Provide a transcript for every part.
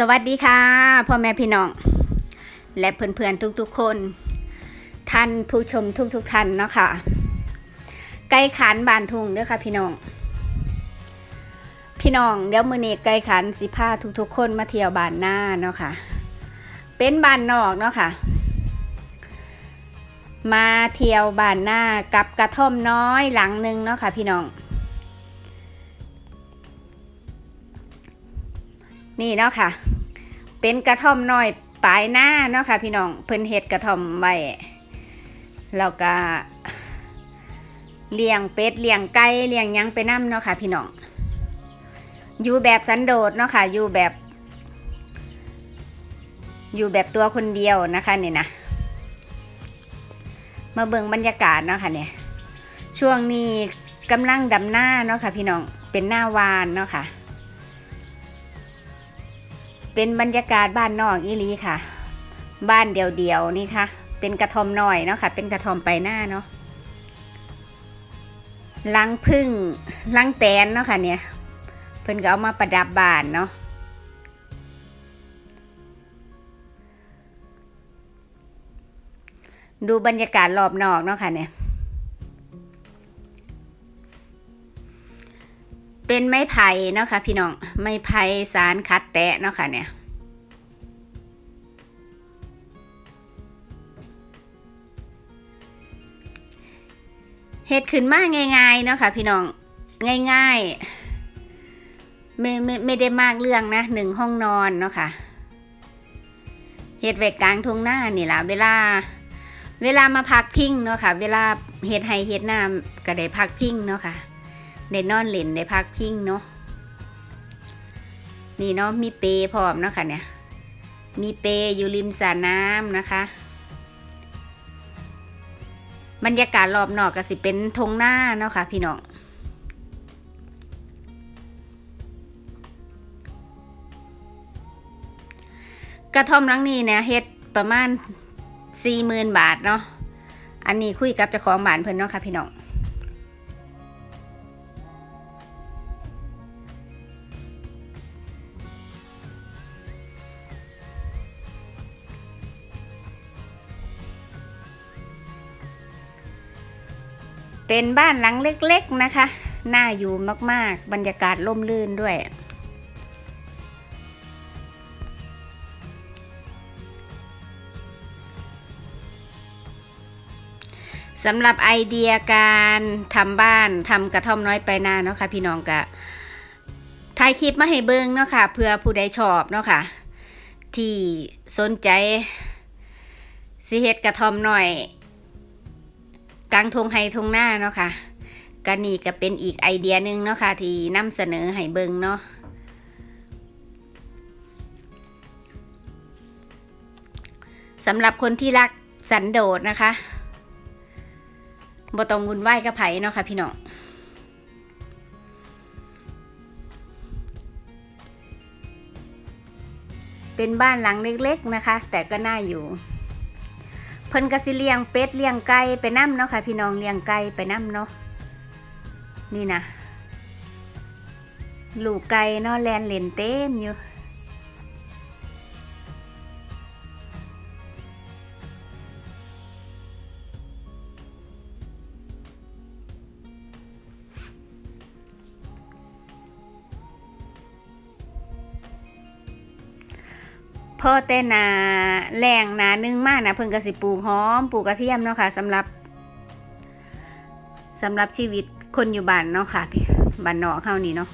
สวัสดีค่ะพ่อแม่พี่น้อง และเพื่อนๆทุกๆคน ท่านผู้ชมทุกๆท่านเนาะค่ะไก่ขันบานทุงเด้อค่ะพี่น้อง พี่น้องเดี๋ยวมื้อนี้ไก่ขันสิพาทุกๆ คนมาเที่ยวบานหน้าเนาะค่ะ เป็นบานนอกเนาะค่ะ มาเที่ยวบานหน้ากับกระท่อมน้อยหลังหนึ่งเนาะค่ะพี่น้อง นี่เนาะค่ะ เป็นกระท่อมน้อยปลายหน้าเนาะค่ะพี่น้องเพิ่นเฮ็ดกระท่อมไว้แล้วก็เลี้ยงเป็ดเลี้ยงไก่เลี้ยงยังไปนํเนาะค่ะพี่น้องอยู่แบบสันโดษเนาะค่ะอยู่แบบ อยู่แบบตัวคนเดียวนะคะเนี่ยนะมาเบิ่งบรรยากาศเนาะค่ะเนี่ยช่วงนี้กำลังดำหน้าเนาะค่ะพี่น้องเป็นหน้าวานเนาะค่ะ เป็นบรรยากาศบ้านนอกอีลีค่ะ บ้านเดียวๆนี่ค่ะ เป็นกระทอมหน่อยเนาะค่ะ เป็นกระทอมไปหน้าเนาะลังพึ่งลังแตนเนาะค่ะเนี่ยเพิ่นก็เอามาประดับบ้านเนาะดูบรรยากาศรอบนอกเนาะค่ะเนี่ย เป็นไม้ไผ่เนาะค่ะพี่น้อง ไม้ไผ่สารคัดแตะเนาะค่ะเนี่ยเฮ็ดขึ้นมากง่ายๆเนาะค่ะพี่น้อง ง่ายๆ ไม่ไม่ไม่ได้มากเรื่องนะหนึ่งห้องนอนเนาะค่ะเฮ็ดไว้กลางทุ่งหน้านี่ล่ะเวลา เวลามาพักพิงเนาะค่ะ เวลาเฮ็ดไห้เฮ็ดน้ำก็ได้พักพิงเนาะค่ะ ได้นอนเล่นได้พักพิงเนาะนี่เนาะมีเปรพร้อมเนาะค่ะเนี่ยมีเปรอยู่ริมสระน้ำนะคะ บรรยากาศรอบนอกก็สิเป็นทงหน้าเนาะค่ะพี่น้องกระท่อมหลังนี้เนี่ยเฮ็ดประมาณสี่หมื่นบาทเนาะอันนี้คุยกับเจ้าของบ้านเพิ่นเนาะค่ะพี่น้อง เป็นบ้านหลังเล็กๆนะคะ น่าอยู่มากๆ บรรยากาศร่มรื่นด้วย สำหรับไอเดียการทำบ้านทำกระท่อมน้อยไปนาเนาะค่ะพี่น้องกะถ่ายคลิปมาให้เบิ้งเนาะค่ะเพื่อผู้ใดชอบเนาะค่ะที่สนใจสิเฮ็ดกระท่อมหน่อย กลางทงไฮทงหน้าเนาะค่ะก็นี่ก็เป็นอีกไอเดียหนึ่งเนาะค่ะที่นำเสนอให้เบิงเนาะสำหรับคนที่รักสันโดษนะคะบ่ต้องวุ่นวายกับไผเนาะค่ะพี่น้องเป็นบ้านหลังเล็กๆนะคะ แต่ก็น่าอยู่ พิ่นก็สิเลี้ยงเป็ดเลี้ยงไก่ไปน้ำเนาะค่ะ พี่น้องเลี้ยงไก่ไปน้ำเนาะนี่นะลูกไก่เนาะแลนเล่นเต็มอยู่ อแต่นาแรงนานึ่งมากนะเพิ่นก็สิปลูกหอมปลูกกระเทียมเนาะค่ะสำหรับสำหรับชีวิตคนอยู่บ้านเนาะค่ะพี่บ้านนอกเข้านี่เนาะ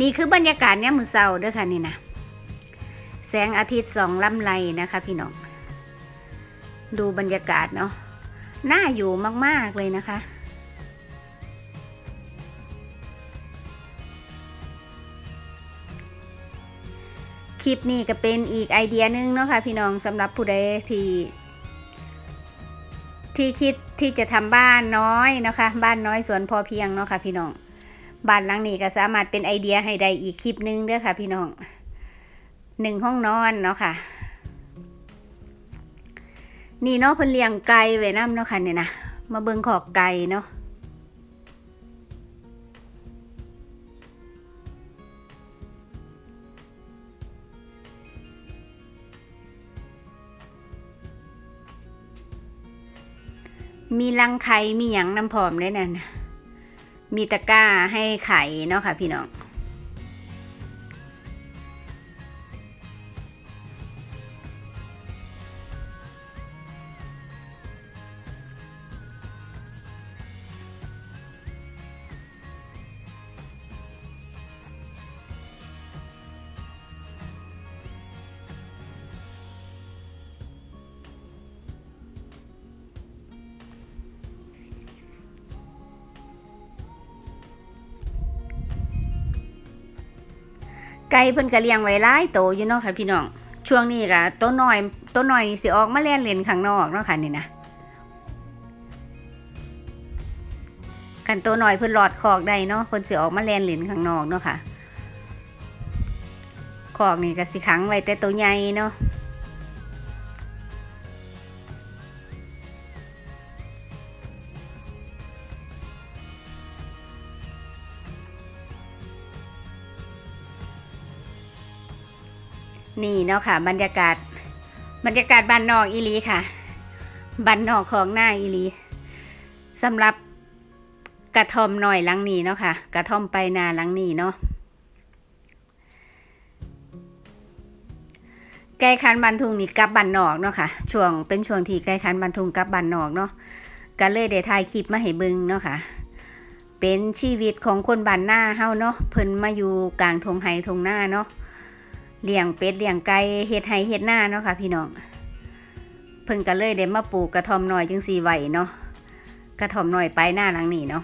นี่คือบรรยากาศเนี่ยมือเศร้าเด้วยค่ะนี่นะแสงอาทิตย์สองลำไรนะคะ พี่น้อง ดูบรรยากาศเนาะน่าอยู่มาก ๆ เลยนะคะ ลิปนี้ก็เป็นอีกไอเดียหนึงเนาะค่ะพี่น้องสำหรับผู้ใดที่ที่คิดที่จะทำบ้านน้อยนะคะ บ้านน้อยสวนพอเพียงเนาะค่ะพี่น้องบ้านหลังนี้ก็สามารถเป็นไอเดียให้ได้อีกคลิปหนึงเด้อค่ะ พี่น้องหนึ่งห้องนอนเนาะค่ะ นี่เนาะเพิ่นเลี้ยงไก่ไว้น้ำเนาะค่ะเนี่ยนะมาเบิ่งขอกไก่เนาะ มีรังไข่มีหยังน้ำพร้อมได้นั่นน่ะมีตะกร้าให้ไข่เนาะค่ะพี่น้อง ไก่เพิ่นก็เลี้ยงไว้หลายโตอยู่เนาะค่ะพี่น้อง ช่วงนี้ก็ตัวน้อยตัวน้อยนี่สิออกมาเล่นเล่นข้างนอกเนาะค่ะนี่นะกันตัวน้อยเพิ่นหลอดคอกได้เนาะเพิ่นสิออกมาเล่นเล่นข้างนอกเนาะค่ะคอกนี่ก็สิขังไว้แต่ตัวใหญ่เนาะ นี่เนาะค่ะ บรรยากาศ บรรยากาศบ้านนอกอีลีค่ะบ้านนอกของหน้าอีลีสำหรับกระท่อมหน่อยหลังนี้เนาะค่ะ กระท่อมไปนาหลังนี้เนาะไก่คันบันทุงนี่กลับบ้านนอกเนาะค่ะช่วงเป็นช่วงที่ไก่คันบันทุงกลับบ้านนอกเนาะก็เลยได้ถ่ายคลิปมาให้เบิ่งเนาะค่ะ เป็นชีวิตของคนบ้านหน้าเฮาเนาะเพิ่นมาอยู่กลางทงไฮทงหน้าเนาะ เลี้ยงเป็ดเลี้ยงไก่เฮ็ดไห้เฮ็ดหน้าเนาะค่ะพี่น้องเพิ่นก็เลยได้มาปลูกกระท่อมน้อยจังสีไหวเนาะกระท่อมน้อยไปหน้าหลังนี้เนาะ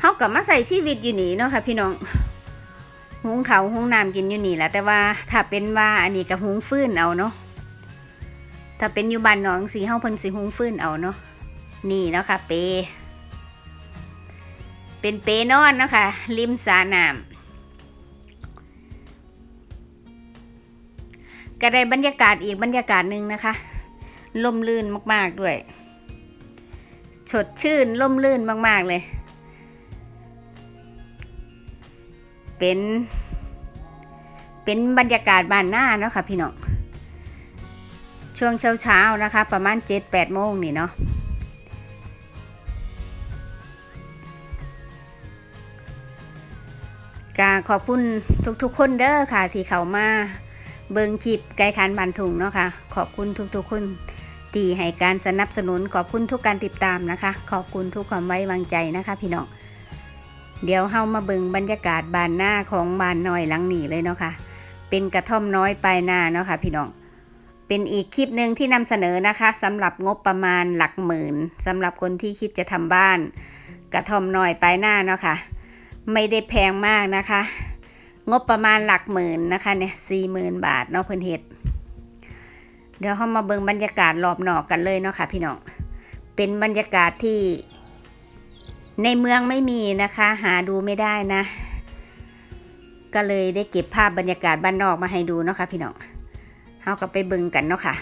เฮากลับมาใส่ชีวิตอยู่นี่เนาะค่ะพี่น้องหุงเขาหุงน้ำกินอยู่นี่แหละแต่ว่าถ้าเป็นว่าอันนี้ก็หุงฟื้นเอาเนาะถ้าเป็นอยู่บ้านน้องสีเฮาเพิ่นสิหุงฟื้นเอาเนาะนี่เนาะค่ะเป เป็นเปนอนเนาะคะริมสระน้ำก็ได้บรรยากาศอีกบรรยากาศหนึ่งนะคะล่มลื่นมากๆด้วยสดชื่นล่มลื่นมาก ๆ เลย เป็น เป็นบรรยากาศบ้านหน้าเนาะค่ะพี่น้อง ช่วงเช้าๆนะคะ ประมาณ 7-8 โมงนี่เนาะ ขอบคุณทุกๆ คนเด้อค่ะ ที่เขามาเบิงคลิปไกด์คันบันทุงเนาะค่ะ ขอบคุณทุกๆ คนที่ให้การสนับสนุน ขอบคุณทุกการติดตามนะคะ ขอบคุณทุกความไว้วางใจนะคะ พี่น้องเดี๋ยวเฮามาเบิงบรรยากาศบานหน้าของบานน้อยหลังนี้เลยเนาะค่ะ เป็นกระท่อมน้อยปลายหน้าเนาะค่ะ พี่น้องเป็นอีกคลิปหนึ่งที่นำเสนอนะคะสำหรับงบประมาณหลักหมื่นสำหรับคนที่คิดจะทำบ้าน กระท่อมน้อยปลายหน้าเนาะค่ะ ไม่ได้แพงมากนะคะ งบประมาณหลักหมื่นนะคะเนี่ยสี่หมื่นบาทเนาะเพิ่นเฮ็ด เดี๋ยวเรามาเบิ่งบรรยากาศรอบนอกกันเลยเนาะค่ะพี่น้อง เป็นบรรยากาศที่ ในเมืองไม่มีนะคะ หาดูไม่ได้นะ ก็เลยได้เก็บภาพบรรยากาศบ้านนอกมาให้ดูเนาะค่ะพี่น้องเราก็ไปเบิ่งกันเนาะค่ะ